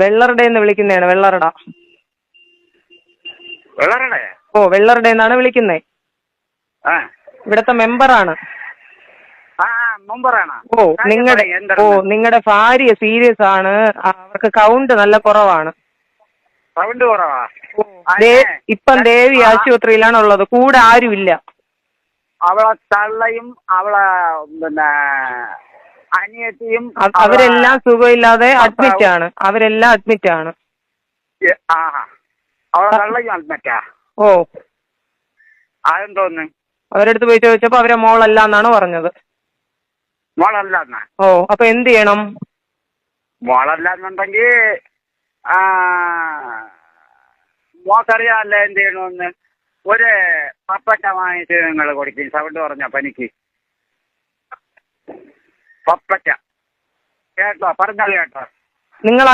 വെള്ളറുടെ വിളിക്കുന്നതാണ് വെള്ളറട. വെള്ളറടെ? ഓ വെള്ളറുടെ എന്നാണ് വിളിക്കുന്നേ ഇവിടത്തെ മെമ്പർ മെമ്പറാണ്. ഓ നിങ്ങളുടെ ഓ നിങ്ങളുടെ ഭാര്യ സീരിയസ് ആണ്. അവർക്ക് കൗണ്ട് നല്ല കുറവാണ്. കൗണ്ട് കുറവാ? ഇപ്പം ദേവി ആശുപത്രിയിലാണ് ഉള്ളത് കൂടെ ആരുമില്ല. അവളെ തള്ളയും അവളെ പിന്നെ അനിയത്തിയും അവരെല്ലാം സുഖമില്ലാതെ അഡ്മിറ്റ് ആണ്. അവരെല്ലാം അഡ്മിറ്റ് ആണ്. ഓ. അതെന്തോന്ന്? അവരടുത്ത് പോയി ചോദിച്ചപ്പോ അവരെ മോളല്ല എന്നാണ് പറഞ്ഞത്. മോളല്ല ഓ അപ്പൊ എന്ത് ചെയ്യണം? മോളല്ല എന്നുണ്ടെങ്കിൽ മോക്കറിയാല്ല എന്ത് ചെയ്യണമെന്ന്? ഒരു പപ്പറ്റ വാങ്ങിച്ച് നിങ്ങൾ കൊടുക്കും. സൗണ്ട് പറഞ്ഞ പനിക്ക്. പപ്പറ്റ കേട്ടോ പറഞ്ഞാൽ കേട്ടോ. നിങ്ങൾ